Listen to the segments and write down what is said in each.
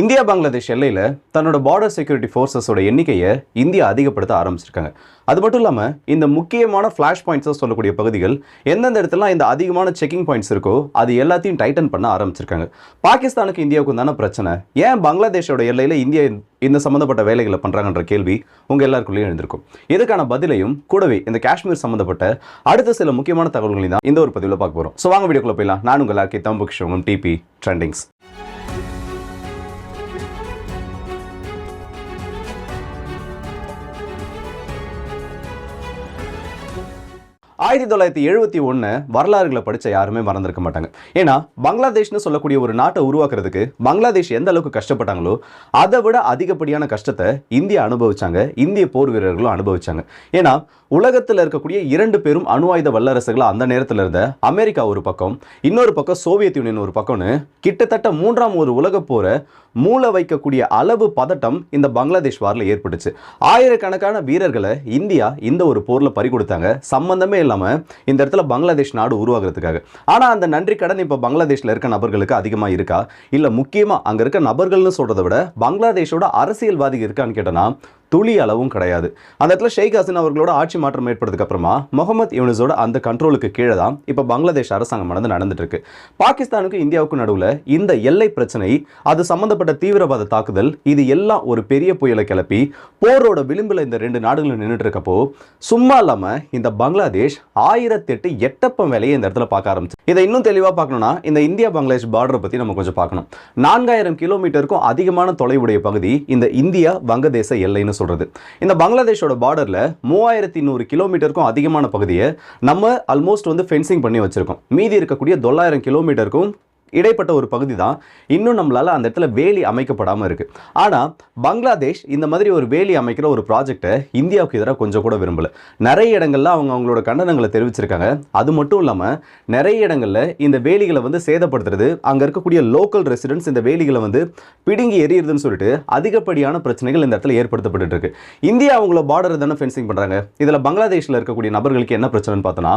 India Bangladesh எல்லையில் தன்னோட border security ஃபோர்ஸஸோட எண்ணிக்கையை இந்தியா அதிகப்படுத்த ஆரம்பிச்சிருக்காங்க. அது மட்டும் இல்லாமல் இந்த முக்கியமான ஃப்ளாஷ் பாயிண்ட்ஸாக சொல்லக்கூடிய பகுதிகள் எந்தெந்த இடத்துல இந்த அதிகமான செக்கிங் பாயிண்ட்ஸ் இருக்கோ அது எல்லாத்தையும் டைட்டன் பண்ண ஆரம்பிச்சிருக்காங்க. பாகிஸ்தானுக்கு இந்தியாவுக்கும் தானே பிரச்சனை. ஏன் பங்களாதேஷோட எல்லையில் இந்தியா இந்த சம்மந்தப்பட்ட வேலைகளை பண்ணுறாங்கன்ற கேள்வி உங்கள் எல்லாருக்குள்ளேயும் எழுந்திருக்கும். இதுக்கான பதிலையும் கூடவே இந்த காஷ்மீர் சம்மந்தப்பட்ட அடுத்த சில முக்கியமான தகவல்களையும் தான் இந்த ஒரு பதிவில் பார்க்க போகிறோம் ஸோ வாங்க வீடியோக்குள்ளே போயிடலாம். நான் உங்கள் ஆக்கி தம்பு கிஷோகம் டிபி ட்ரெண்டிங்ஸ் ஆயிரத்தி தொள்ளாயிரத்தி எழுபத்தி ஒன்று வரலாறுகளை படித்த யாருமே மறந்துருக்க மாட்டாங்க. ஏன்னா பங்களாதேஷ்னு சொல்லக்கூடிய ஒரு நாட்டை உருவாக்குறதுக்கு பங்களாதேஷ் எந்த அளவுக்கு கஷ்டப்பட்டாங்களோ அதை விட அதிகப்படியான கஷ்டத்தை இந்தியா அனுபவிச்சாங்க இந்திய போர் வீரர்களும் அனுபவிச்சாங்க. ஏன்னா உலகத்தில் இருக்கக்கூடிய இரண்டு பேரும் அணு ஆயுத வல்லரசுகளாக அந்த நேரத்தில் இருந்த அமெரிக்கா ஒரு பக்கம் இன்னொரு பக்கம் சோவியத் யூனியன் ஒரு பக்கம்னு கிட்டத்தட்ட மூன்றாம் ஒரு உலகப் போரை மூள வைக்கக்கூடிய அளவு பதட்டம் இந்த பங்களாதேஷ் வாரில் ஏற்பட்டுச்சு. ஆயிரக்கணக்கான வீரர்களை இந்தியா இந்த ஒரு போரில் பறி கொடுத்தாங்க சம்பந்தமே இல்லாமல் இந்த இடத்துல பங்களாதேஷ் நாடு உருவாகிறதுக்காக. ஆனால் அந்த நன்றி கடன் இப்போ பங்களாதேஷில் இருக்க நபர்களுக்கு அதிகமாக இருக்கா? இல்லை முக்கியமாக அங்கே இருக்க நபர்கள்னு சொல்கிறத விட பங்களாதேஷோட அரசியல்வாதி இருக்கான்னு கேட்டனா துளி அளவும் கிடையாது. அந்த இடத்துல ஷேக் ஹசீனா அவர்களோட ஆட்சி மாற்றம் ஏற்பட்டதுக்கு அப்புறமா முகமது யூனிஸோட அந்த கண்ட்ரோலுக்கு கீழே தான் இப்போ பங்களாதேஷ் அரசாங்கம் நடந்து நடந்துட்டு இருக்கு பாகிஸ்தானுக்கும் இந்தியாவுக்கும் நடுவில் இந்த எல்லை பிரச்சனை அது சம்பந்தப்பட்ட தீவிரவாத தாக்குதல் இது எல்லாம் ஒரு பெரிய புயலை கிளப்பி போரோட விளிம்பில் இந்த ரெண்டு நாடுகளும் நின்றுட்டு இருக்கப்போ சும்மா இல்லாமல் இந்த பங்களாதேஷ் ஆயிரத்தெட்டு எட்டப்பம் வேலையை இந்த இடத்துல பார்க்க ஆரம்பிச்சு. இதை இன்னும் தெளிவாக பார்க்கணும்னா இந்த இந்தியா பங்களாதேஷ் பார்டரை பற்றி நம்ம கொஞ்சம் பார்க்கணும். நான்காயிரம் கிலோமீட்டருக்கும் அதிகமான தொலைவுடைய பகுதி இந்த இந்தியா வங்கதேச எல்லைன்னு சொல்றது. இந்த பங்களாதேஷோட பார்டரில் மூவாயிரத்தி நூறு கிலோமீட்டருக்கும் அதிகமான பகுதியை நம்ம ஆல்மோஸ்ட் வந்து ஃபென்சிங் பண்ணி வச்சிருக்கோம். மீதி இருக்கக்கூடிய தொள்ளாயிரம் கிலோமீட்டருக்கும் இடைப்பட்ட ஒரு பகுதி தான் இன்னும் நம்மளால் அந்த இடத்துல வேலி அமைக்கப்படாமல் இருக்குது ஆனால் பங்களாதேஷ் இந்த மாதிரி ஒரு வேலி அமைக்கிற ஒரு ப்ராஜெக்டை இந்தியாவுக்கு எதிராக கொஞ்சம் கூட விரும்பலை. நிறைய இடங்கள்ல அவங்க அவங்களோட கண்டனங்களை தெரிவிச்சிருக்காங்க. அது மட்டும் இல்லாமல் நிறைய இடங்களில் இந்த வேலிகளை வந்து சேதப்படுத்துறது அங்கே இருக்கக்கூடிய லோக்கல் ரெசிடென்ட்ஸ் இந்த வேலிகளை வந்து பிடுங்கி எறியுறதுன்னு சொல்லிட்டு அதிகப்படியான பிரச்சனைகள் இந்த இடத்துல ஏற்படுத்தப்பட்டு இருக்கு. இந்தியா அவங்கள பார்டர் தானே ஃபென்சிங் பண்ணுறாங்க இதில் பங்களாதேஷில் இருக்கக்கூடிய நபர்களுக்கு என்ன பிரச்சனைன்னு பார்த்தோன்னா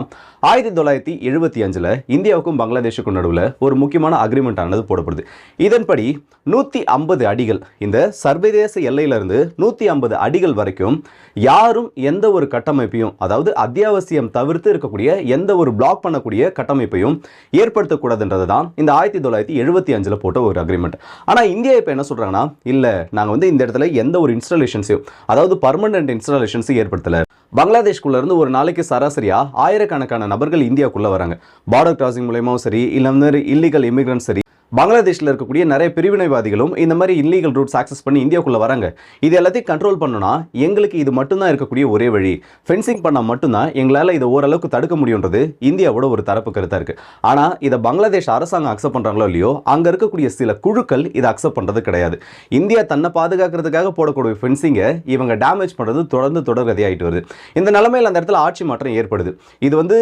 ஆயிரத்தி தொள்ளாயிரத்தி எழுபத்தி அஞ்சில் இந்தியாவுக்கும் பங்களாதேஷுக்கும் நடுவில் ஒரு முக்கிய முக்கியமான அக்ரிமெண்ட் ஆனது போடப்படுது. இதன்படி நூற்றி ஐம்பது அடிகள் இந்த சர்வதேச எல்லையிலிருந்து நூற்றி ஐம்பது அடிகள் வரைக்கும் யாரும் எந்த ஒரு கட்டமைப்பையும் அதாவது அத்தியாவசியம் தவிர்த்து இருக்கக்கூடிய எந்த ஒரு பிளாக் பண்ணக்கூடிய கட்டமைப்பையும் ஏற்படுத்தக்கூடாதுன்றது தான் இந்த ஆயிரத்தி தொள்ளாயிரத்தி எழுபத்தி அஞ்சில் போட்ட ஒரு அக்ரிமெண்ட் ஆனால் இந்தியா இப்போ என்ன சொல்கிறாங்கன்னா இல்லை நாங்கள் வந்து இந்த இடத்துல எந்த ஒரு இன்ஸ்டாலேஷன்ஸையும் அதாவது பர்மனன்ட் இன்ஸ்டாலேஷன்ஸையும் ஏற்படுத்தலை. பங்களாதேஷ்குள்ள இருந்து ஒரு நாளைக்கு சராசரியா ஆயிரக்கணக்கான நபர்கள் இந்தியாவுக்குள்ளே வராங்க. பார்டர் கிராசிங் மூலயமாவும் சரி இல்லை வந்து இல்லீகல் இமிகிரன்ட் சரி பங்களாதேஷில் இருக்கக்கூடிய நிறைய பிரிவினைவாதிகளும் இந்த மாதிரி இல்லீகல் ரூட்ஸ் ஆக்சஸ் பண்ணி இந்தியாவுக்குள்ள வராங்க. இது எல்லாத்தையும் கண்ட்ரோல் பண்ணணும்னா எங்களுக்கு இது மட்டும்தான் இருக்கக்கூடிய ஒரே வழி. ஃபென்சிங் பண்ணால் மட்டும்தான் எங்களால் இதை ஓரளவுக்கு தடுக்க முடியுன்றது இந்தியாவோட ஒரு தரப்பு கருத்தாக இருக்குது ஆனால் இதை பங்களாதேஷ் அரசாங்கம் அக்செப்ட் பண்ணுறாங்களோ இல்லையோ அங்கே இருக்கக்கூடிய சில குழுக்கள் இதை அக்செப்ட் பண்ணுறது கிடையாது. இந்தியா தன்னை பாதுகாக்கிறதுக்காக போடக்கூடிய ஃபென்சிங்கை இவங்க டேமேஜ் பண்ணுறது தொடர்ந்து தொடர்கதையாகிட்டு வருது. இந்த நிலைமையில் அந்த இடத்துல ஆட்சி மாற்றம் ஏற்படுது. இது வந்து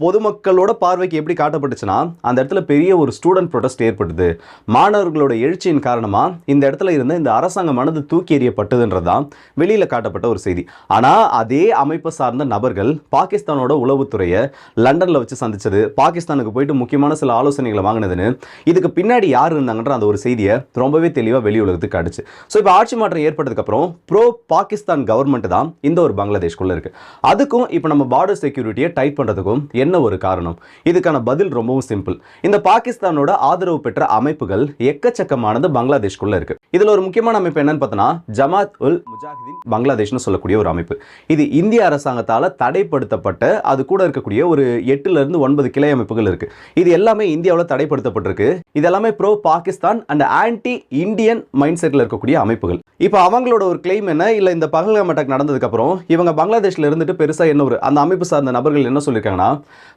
பொதுமக்களோட பார்வைக்கு எப்படி காட்டப்பட்டுச்சுன்னா அந்த இடத்துல பெரிய ஒரு ஸ்டூடெண்ட் ப்ரொடெஸ்ட் ஏற்படுது மாணவர்களோட எழுச்சியின் காரணமாக இந்த இடத்துல இருந்த இந்த அரசாங்க மனது தூக்கி எறியப்பட்டதுன்றது தான் வெளியில் காட்டப்பட்ட ஒரு செய்தி. ஆனால் அதே அமைப்பை சார்ந்த நபர்கள் பாகிஸ்தானோட உளவுத்துறையை லண்டனில் வச்சு சந்திச்சது பாகிஸ்தானுக்கு போயிட்டு முக்கியமான சில ஆலோசனைகளை வாங்கினதுன்னு இதுக்கு பின்னாடி யார் இருந்தாங்கன்ற அந்த ஒரு செய்தியை ரொம்பவே தெளிவாக வெளி உலகத்துக்கு காட்டுச்சு. ஸோ இப்போ ஆட்சி மாற்றம் ஏற்பட்டதுக்கப்புறம் ப்ரோ பாகிஸ்தான் கவர்மெண்ட் தான் இந்த ஒரு பங்களாதேஷ்குள்ளே இருக்குது அதுக்கும் இப்போ நம்ம பார்டர் செக்யூரிட்டியை டைட் பண்ணுறதுக்கும் என்ன ஒரு காரணம்? இதுக்கான பதில் ரொம்பவும் சிம்பிள். இந்த பாகிஸ்தானோட ஆதரவு பெற்ற அமைப்புகள் எக்கச்சக்கமானது பங்களாதேஷ்குள்ள இருக்கு. இதுல ஒரு முக்கியமான அமைப்பு என்னன்னு பார்த்தோன்னா ஜமாத் உல் முஜாஹிதீன் பங்களாதேஷ்னு சொல்லக்கூடிய ஒரு அமைப்பு. இது இந்திய அரசாங்கத்தால் தடைப்படுத்தப்பட்ட அது கூட இருக்கக்கூடிய ஒரு எட்டுல இருந்து ஒன்பது கிளை அமைப்புகள் இருக்கு. இது எல்லாமே இந்தியாவில் தடைப்படுத்தப்பட்டிருக்கு. இது எல்லாமே bro Pakistan and anti Indian mind செட்ல இருக்கக்கூடிய அமைப்புகள். இப்போ அவங்களோட ஒரு கிளைம் என்ன? இல்லை இந்த பகல்காம் அட்டாக் நடந்ததுக்கப்புறம் இவங்க பங்களாதேஷ்ல இருந்துட்டு பெருசாக என்ன ஒரு அந்த அமைப்பு சார்ந்த நபர்கள் என்ன சொல்லியிருக்காங்கன்னா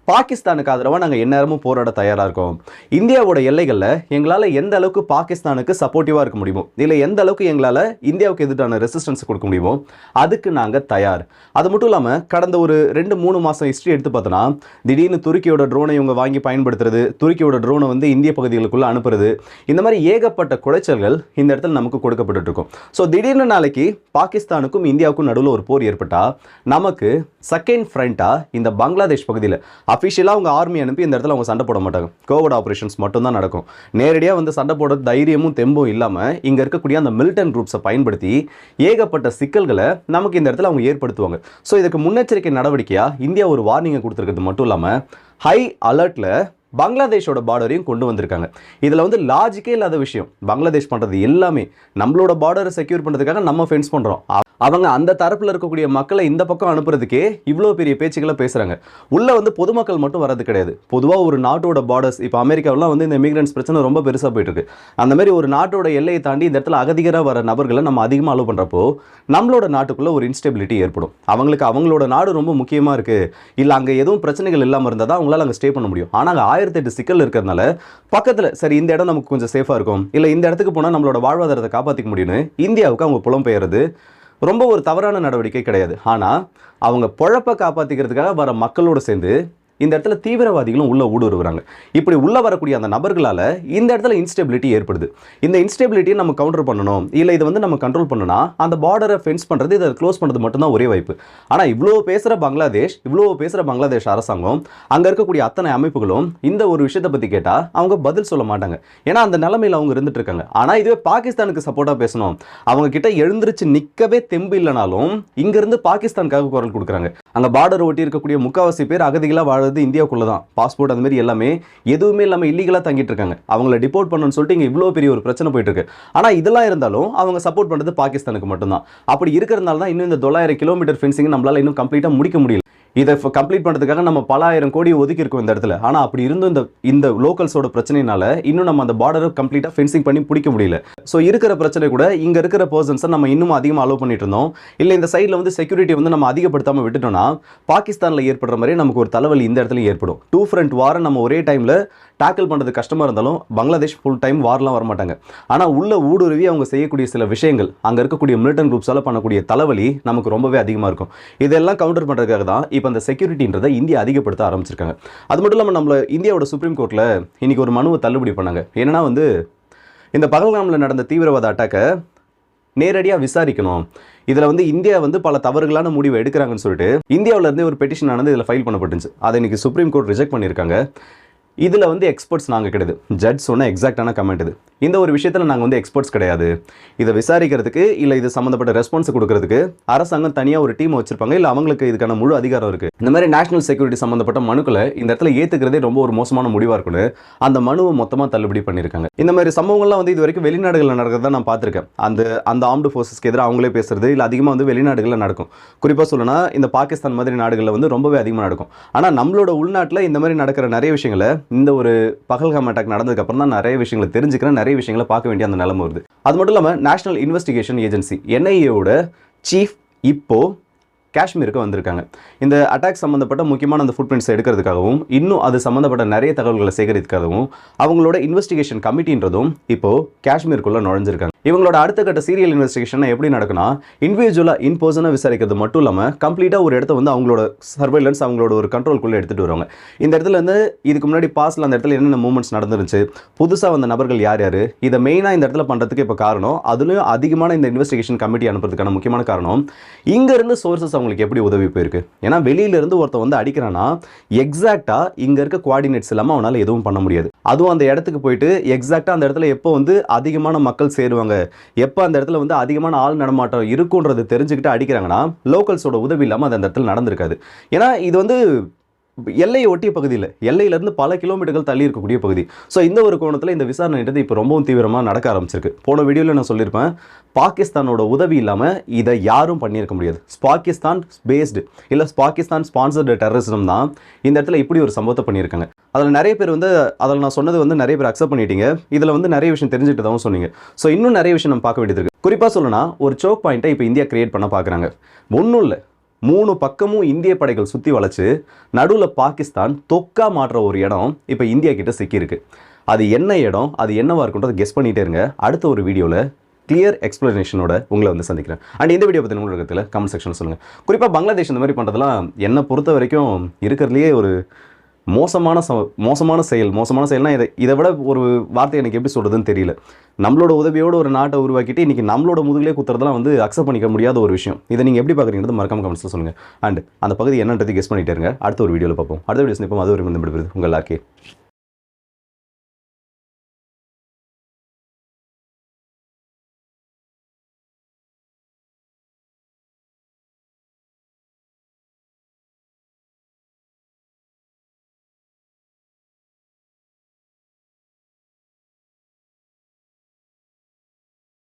பாகிஸ்தானுக்கு ஆதரவாக நாங்கள் எந்நேரமும் போராட தயாராக இருக்கோம். இந்தியாவோட எல்லைகளில் எங்களால் எந்த அளவுக்கு பாகிஸ்தானுக்கு சப்போர்ட்டிவாக இருக்க முடியுமோ இல்லை எந்த அளவுக்கு எங்களால் இந்தியாவுக்கு எதிரான ரெசிஸ்டன்ஸ் கொடுக்க முடியுமோ அதுக்கு நாங்கள் தயார். அது மட்டும் இல்லாமல் கடந்த ஒரு ரெண்டு மூணு மாதம் ஹிஸ்ட்ரி எடுத்து பார்த்தோன்னா திடீர்னு துருக்கியோட ட்ரோனை இவங்க வாங்கி பயன்படுத்துறது துருக்கியோட ட்ரோனை வந்து இந்திய பகுதிகளுக்குள்ளே அனுப்புறது இந்த மாதிரி ஏகப்பட்ட குடைச்சல்கள் இந்த இடத்துல நமக்கு கொடுக்கப்பட்டு இருக்கும் ஸோ திடீர்னு நாளைக்கு பாகிஸ்தானுக்கும் இந்தியாவுக்கும் நடுவில் ஒரு போர் ஏற்பட்டால் நமக்கு செகண்ட் ஃப்ரண்ட்டாக இந்த பங்களாதேஷ் பகுதியில் அஃபிஷியலாக அவங்க ஆர்மி அனுப்பி இந்த இடத்துல அவங்க சண்டை போட மாட்டாங்க. கோவிட் ஆப்ரேஷன்ஸ் மட்டும்தான் நடக்கும். நேரடியாக வந்து சண்டை போட தைரியமும் தெம்பும் இல்லாமல் இங்கே இருக்கக்கூடிய அந்த மில்டன் குரூப்ஸை பயன்படுத்தி ஏகப்பட்ட சிக்கல்களை நமக்கு இந்த இடத்துல அவங்க ஏற்படுத்துவாங்க. ஸோ இதுக்கு முன்னெச்சரிக்கை நடவடிக்கையாக இந்தியா ஒரு வார்னிங்கை கொடுத்துருக்கிறது மட்டும் இல்லாமல் ஹை அலர்ட்டில் பங்களாதேஷோட பார்டரையும் கொண்டு வந்திருக்காங்க. இதில் வந்து லாஜிக்கே இல்லாத விஷயம். பங்களாதேஷ் பண்ணுறது எல்லாமே நம்மளோட பார்டரை செக்யூர் பண்ணுறதுக்காக நம்ம ஃபென்ஸ் பண்ணுறோம் அவங்க அந்த தரப்பில் இருக்கக்கூடிய மக்களை இந்த பக்கம் அனுப்புறதுக்கே இவ்வளோ பெரிய பேச்சுக்களை பேசுகிறாங்க உள்ளே வந்து பொதுமக்கள் மட்டும் வரது கிடையாது. பொதுவாக ஒரு நாட்டோட பார்டர்ஸ் இப்போ அமெரிக்காவெலாம் வந்து இந்த இமிகிரன்ஸ் பிரச்சனை ரொம்ப பெருசாக போயிட்டு இருக்கு அந்த மாதிரி ஒரு நாட்டோட எல்லையை தாண்டி இந்த இடத்துல அகதிகராக வர நபர்களை நம்ம அதிகமாக அலோவ் பண்ணுறப்போ நம்மளோட நாட்டுக்குள்ளே ஒரு இன்ஸ்டெபிலிட்டி ஏற்படும். அவங்களுக்கு அவங்களோட நாடு ரொம்ப முக்கியமாக இருக்குது இல்லை அங்கே எதுவும் பிரச்சனைகள் இல்லாமல் இருந்தால் தான் அவங்களால அங்கே ஸ்டே பண்ண முடியும். ஆனால் ஆயிரத்தி எட்டு சிக்கல் இருக்கிறதுனால பக்கத்தில் சரி இந்த இடம் நமக்கு கொஞ்சம் சேஃபாக இருக்கும். இல்லை இந்த இடத்துக்கு போனால் நம்மளோட வாழ்வாதாரத்தை காப்பாற்றிக்க முடியும்னு இந்தியாவுக்கு அவங்க புலம்பெயர்றது ரொம்ப ஒரு தவறான நடவடிக்கை கிடையாது. ஆனால் அவங்க பொழப்பை காப்பாற்றிக்கிறதுக்காக வர மக்களோடு சேர்ந்து இந்த இடத்துல தீவிரவாதிகளும் உள்ளே ஊடுருவுறாங்க. இப்படி உள்ளே வரக்கூடிய அந்த நபர்களால் இந்த இடத்துல இன்ஸ்டெபிலிட்டி ஏற்படுது. இந்த இன்ஸ்டெபிலிட்டியை நம்ம கவுண்டர் பண்ணணும். இல்லை இதை வந்து நம்ம கண்ட்ரோல் பண்ணணும்னா அந்த பார்டரை ஃபென்ஸ் பண்ணுறது இதை க்ளோஸ் பண்ணுறது மட்டும்தான் ஒரே வாய்ப்பு. ஆனால் இவ்வளோ பேசுகிற பங்களாதேஷ் இவ்வளோ பேசுகிற பங்களாதேஷ் அரசாங்கம் அங்கே இருக்கக்கூடிய அத்தனை அமைப்புகளும் இந்த ஒரு விஷயத்தை பற்றி கேட்டால் அவங்க பதில் சொல்ல மாட்டாங்க. ஏன்னா அந்த நிலமையில் அவங்க இருந்துட்டு இருக்காங்க. ஆனால் இதுவே பாகிஸ்தானுக்கு சப்போர்ட்டாக பேசணும். அவங்க கிட்ட எழுந்திருச்சு நிற்கவே தெம்பு இல்லைனாலும் இங்கேருந்து பாகிஸ்தானுக்காக குரல் கொடுக்குறாங்க. அங்கே பார்டர் ஒட்டி இருக்கக்கூடிய முக்காவாசி பேர் அகதிகளாக வாழறது இந்தியாவுக்குள்ள தான். பாஸ்போர்ட் அந்த மாதிரி எல்லாமே எதுவுமே இல்லாமல் இல்லீகலாக தங்கிட்டு இருக்காங்க. அவங்கள டிபோர்ட் பண்ணணும்னு சொல்லிட்டு இங்கே இவ்வளோ பெரிய ஒரு பிரச்சனை போயிட்டு இருக்கு. ஆனால் இதெல்லாம் இருந்தாலும் அவங்க சப்போர்ட் பண்ணுறது பாகிஸ்தானுக்கு மட்டும்தான். அப்படி இருக்கிறதுனால தான் இன்னும் இந்த தொள்ளாயிரம் கிலோமீட்டர் ஃபென்சிங் நம்மளால இன்னும் கம்ப்ளீட்டாக முடிக்க முடியல. இதை கம்ப்ளீட் பண்ணுறதுக்காக நம்ம பல ஆயிரம் கோடி ஒதுக்கி இருக்கோம் இந்த இடத்துல. ஆனால் அப்படி இருந்தும் இந்த இந்த லோக்கல்ஸோட பிரச்சனைனால இன்னும் நம்ம அந்த பார்டரை கம்ப்ளீட்டாக ஃபென்சிங் பண்ணி பிடிக்க முடியல. ஸோ இருக்கிற பிரச்சனை கூட இங்கே இருக்கிற பர்சன்ஸை நம்ம இன்னும் அதிகமாக அலோவ் பண்ணிட்டு இருந்தோம். இல்லை இந்த சைடில் வந்து செக்யூரிட்டி வந்து நம்ம அதிகப்படுத்தாமல் விட்டுட்டோம்னா பாகிஸ்தானில் ஏற்படுற மாதிரி நமக்கு ஒரு தலைவலி இந்த இடத்துல ஏற்படும். டூ ஃப்ரண்ட் வாரை நம்ம ஒரே டைமில் டேக்கிள் பண்ணுறது கஷ்டமாக இருந்தாலும் பங்களாதேஷ் ஃபுல் டைம் வார்லாம் வரமாட்டாங்க. ஆனால் உள்ள ஊடுருவி அவங்க செய்யக்கூடிய சில விஷயங்கள் அங்கே இருக்கக்கூடிய மிலிட்டன் குரூப்ஸால் பண்ணக்கூடிய தலைவலி நமக்கு ரொம்பவே அதிகமாக இருக்கும். இதெல்லாம் கவுண்டர் பண்ணுறதுக்காக தான் இப்போ அந்த செக்யூரிட்டின்றதை இந்தியா அதிகப்படுத்த ஆரம்பிச்சிருக்காங்க. அது மட்டும் இல்லாமல் நம்ம இந்தியாவோட சுப்ரீம் கோர்ட்டில் இன்னைக்கு ஒரு மனுவை தள்ளுபடி பண்ணாங்க. என்னன்னா வந்து இந்த பகல்காமில் நடந்த தீவிரவாத அட்டாக்கை நேரடியாக விசாரிக்கணும். இதில் வந்து இந்தியா வந்து பல தவறுகளான முடிவை எடுக்கிறாங்கன்னு சொல்லிட்டு இந்தியாவிலேருந்து ஒரு பெட்டிஷன் ஆனது இதில் ஃபைல் பண்ணப்பட்டுச்சு. அதை இன்னைக்கு சுப்ரீம் கோர்ட் ரிஜெக்ட் பண்ணியிருக்காங்க. இதில் வந்து எக்ஸ்பர்ட்ஸ் நாங்கள் கிடையாது. ஜட்ஜ் சொன்ன எக்ஸாக்டான கமெண்ட் இது. இந்த ஒரு விஷயத்தில் நாங்கள் வந்து எக்ஸ்பர்ட்ஸ் கிடையாது. இதை விசாரிக்கிறதுக்கு இல்லை இது சம்மந்தப்பட்ட ரெஸ்பான்ஸ் கொடுக்கறதுக்கு அரசாங்கம் தனியாக ஒரு டீம் வச்சிருப்பாங்க. இல்லை அவங்களுக்கு இதுக்கான முழு அதிகாரம் இருக்குது இந்த மாதிரி நேஷனல் செக்யூரிட்டி சம்மந்தப்பட்ட மனுக்களை இந்த இடத்துல ஏற்றுக்கிறதே ரொம்ப ஒரு மோசமான முடிவாக இருக்குன்னு அந்த மனுவை மொத்தமாக தள்ளுபடி பண்ணியிருக்காங்க. இந்த மாதிரி சம்பவங்கள்லாம் வந்து இது வரைக்கும் வெளிநாடுகளில் நடக்கிறத நான் பார்த்துருக்கேன். அந்த அந்த ஆர்ம்டு ஃபோர்ஸஸ்க்கு எதிராக அவங்களே பேசுறது இல்லை அதிகமாக வந்து வெளிநாடுகளில் நடக்கும். குறிப்பாக சொல்லணும்னா இந்த பாகிஸ்தான் மாதிரி நாடுகளில் வந்து ரொம்பவே அதிகமாக நடக்கும். ஆனால் நம்மளோட உள்நாட்டில் இந்த மாதிரி நடக்கிற நிறைய விஷயங்களை இந்த ஒரு பகல்காம் அட்டாக் நடந்ததுக்கப்புறம் தான் நிறைய விஷயங்களை தெரிஞ்சுக்கிறேன் நிறைய விஷயங்களை பார்க்க வேண்டிய அந்த நிலம வருது. அது மட்டும் இல்லாமல் நேஷனல் இன்வெஸ்டிகேஷன் ஏஜென்சி என்ஐஏவோட சீஃப் இப்போ காஷ்மீருக்கு வந்திருக்காங்க. இந்த அட்டாக் சம்மந்தப்பட்ட முக்கியமான அந்த ஃபுட் பிரிண்ட்ஸ் எடுக்கிறதுக்காகவும் இன்னும் அது சம்மந்தப்பட்ட நிறைய தகவல்களை சேகரிக்கிறதுக்காகவும் அவங்களோட இன்வெஸ்டிகேஷன் கமிட்டின்றதும் இப்போது காஷ்மீருக்குள்ளே நுழைஞ்சிருக்காங்க. இவங்களோட அடுத்த கட்ட சீரியல் இன்வெஸ்டிகேஷன் எப்படி நடக்குன்னா இண்டிவிஜுவலாக இன் பர்சனாக விசாரிக்கிறது மட்டும் இல்லாமல் கம்ப்ளீட்டாக ஒரு இடத்த வந்து அவங்களோட சர்வைலன்ஸ் அவங்களோட ஒரு கண்ட்ரோல்குள்ளே எடுத்துகிட்டு வருவாங்க. இந்த இடத்துல இருந்து இதுக்கு முன்னாடி பாஸ்ல அந்த இடத்துல என்னென்ன மூமெண்ட்ஸ் நடந்துருந்துச்சு புதுசாக வந்த நபர்கள் யார் யார் இதை மெயினாக இந்த இடத்துல பண்ணுறதுக்கு இப்போ காரணம் அதுலேயும் அதிகமான இந்த இன்வெஸ்டிகேஷன் கமிட்டி அனுப்புறதுக்கான முக்கியமான காரணம் இங்கேருந்து சோர்சஸ் அவங்களுக்கு எப்படி உதவி போயிருக்கு? ஏன்னா வெளியிலேருந்து ஒருத்தன் வந்து அடிக்கிறான்னா எக்ஸாக்டாக இங்கே இருக்க குவாடினேட்ஸ் இல்லாமல் அவனால் எதுவும் பண்ண முடியாது. அதுவும் அந்த இடத்துக்கு போயிட்டு எக்ஸாக்டாக அந்த இடத்துல எப்போ வந்து அதிகமான மக்கள் சேருவாங்க எப்போ அந்த இடத்துல வந்து அதிகமான ஆள் நடமாட்டம் இருக்குன்றது தெரிஞ்சுக்கிட்டு அடிக்கிறாங்கன்னா லோக்கல்ஸோட உதவி இல்லாமல் அந்த இடத்துல நடந்திருக்காது. ஏன்னா இது வந்து எல்லையை ஒட்டிய பகுதியில் எல்லையிலேருந்து பல கிலோமீட்டர்கள் தள்ளி இருக்கக்கூடிய பகுதி. ஸோ இந்த ஒரு கோணத்தில் இந்த விசாரணைன்றது இப்போ ரொம்பவும் தீவிரமாக நடக்க ஆரம்பிச்சிருக்கு. போன வீடியோவில் நான் சொல்லியிருப்பேன் பாகிஸ்தானோட உதவி இல்லாமல் இதை யாரும் பண்ணியிருக்க முடியாது. பாகிஸ்தான் பேஸ்டு இல்லை பாகிஸ்தான் ஸ்பான்சர்டு டெரரிசம் தான் இந்த இடத்துல இப்படி ஒரு சம்பவத்தை பண்ணியிருக்காங்க. அதில் நிறைய பேர் வந்து அதில் நான் சொன்னது வந்து நிறைய பேர் அக்செப்ட் பண்ணிட்டீங்க. இதில் வந்து நிறைய விஷயம் தெரிஞ்சுட்டு தான் சொன்னீங்க. ஸோ இன்னும் நிறைய விஷயம் நம்ம பார்க்க வேண்டியது இருக்குது குறிப்பாக சொல்லணும்னா ஒரு சோக் பாயிண்ட்டை இப்போ இந்தியா கிரியேட் பண்ண பார்க்குறாங்க ஒன்றும் இல்லை. மூணு பக்கமும் இந்திய படைகள் சுற்றி வளைச்சு நடுவில் பாகிஸ்தான் தொக்கா மாற்ற ஒரு இடம் இப்போ இந்தியா கிட்ட சிக்கியிருக்கு. அது என்ன இடம் அது என்னவா இருக்குன்றதை கெஸ் பண்ணிகிட்டே இருங்க. அடுத்த ஒரு வீடியோவில் கிளியர் எக்ஸ்பிளனேஷனோட உங்களை வந்து சந்திக்கிறேன். அண்ட் இந்த வீடியோ பற்றி உங்களுக்கு கமெண்ட் செக்ஷன் சொல்லுங்கள் குறிப்பாக பங்களாதேஷ் இந்த மாதிரி பண்ணுறதுலாம் என்னை பொறுத்த வரைக்கும் இருக்கிறதுலையே ஒரு மோசமான ச மோசமான செயல் மோசமான செயல்னால் இதை இதை விட ஒரு வார்த்தை எனக்கு எப்படி சொல்கிறதுன்னு தெரியல. நம்மளோட உதவியோட ஒரு நாட்டை உருவாக்கிட்டு இன்றைக்கி நம்மளோட முதுகிலே குத்துறதெல்லாம் வந்து அக்செப்ட் பண்ணிக்க முடியாத ஒரு விஷயம். இதை நீங்கள் எப்படி பார்க்குறீங்கிறது மறக்காம கமெண்ட்ஸில் சொல்லுங்கள் அண்ட் அந்த பகுதி என்னன்றது கெஸ் பண்ணிட்டே இருங்க. அடுத்த ஒரு வீடியோவில் பார்ப்போம். அடுத்த வீடியோ சந்திப்போம். அது ஒரு வந்து உங்கள் எல்லாருக்கே